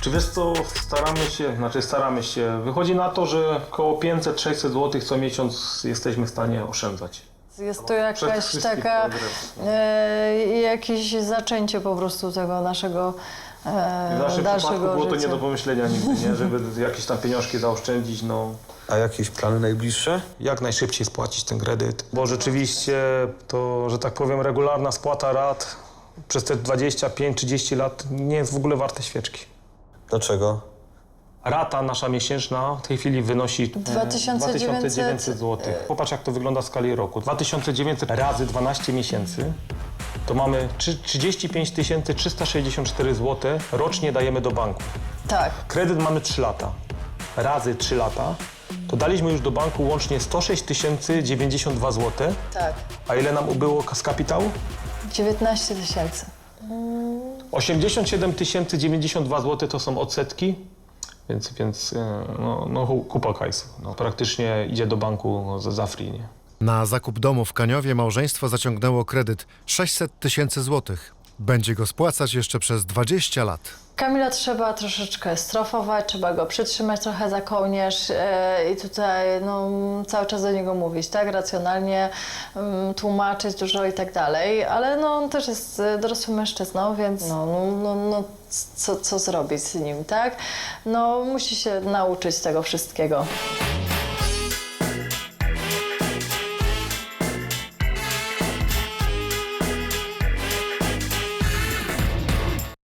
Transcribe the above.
Czy wiesz co, staramy się, znaczy staramy się, wychodzi na to, że około 500-600 zł co miesiąc jesteśmy w stanie oszczędzać. Jest to jakaś wszystkich taka, progres. e, jakieś zaczęcie po prostu tego naszego e, W naszym dalszego przypadku było to życia. nie do pomyślenia nigdy, nie? żeby jakieś tam pieniążki zaoszczędzić, no. A jakieś plany najbliższe? Jak najszybciej spłacić ten kredyt, bo rzeczywiście to, że tak powiem, regularna spłata rat przez te 25-30 lat nie jest w ogóle warte świeczki. Dlaczego? Rata nasza miesięczna w tej chwili wynosi e, 2900 2900 zł. Popatrz jak to wygląda w skali roku. 2900 razy 12 miesięcy to mamy trzy- 35 364 zł rocznie dajemy do banku. Tak, Kredyt mamy 3 lata. Razy 3 lata to daliśmy już do banku łącznie 106 092 zł. tak. A ile nam ubyło z kapitału? 19 tysięcy. 87 092 zł to są odsetki, więc, więc e, no, no, kupa kajsu. No, praktycznie idzie do banku no, za, za free, nie? Na zakup domu w Kaniowie małżeństwo zaciągnęło kredyt 600 tysięcy złotych. Będzie go spłacać jeszcze przez 20 lat. Kamila trzeba troszeczkę strofować, trzeba go przytrzymać trochę za kołnierz e, i tutaj no, cały czas do niego mówić, tak, racjonalnie mm, tłumaczyć dużo i tak dalej, ale no, on też jest e, dorosłym mężczyzną, więc no, no, no, no co, co zrobić z nim, tak? No musi się nauczyć tego wszystkiego.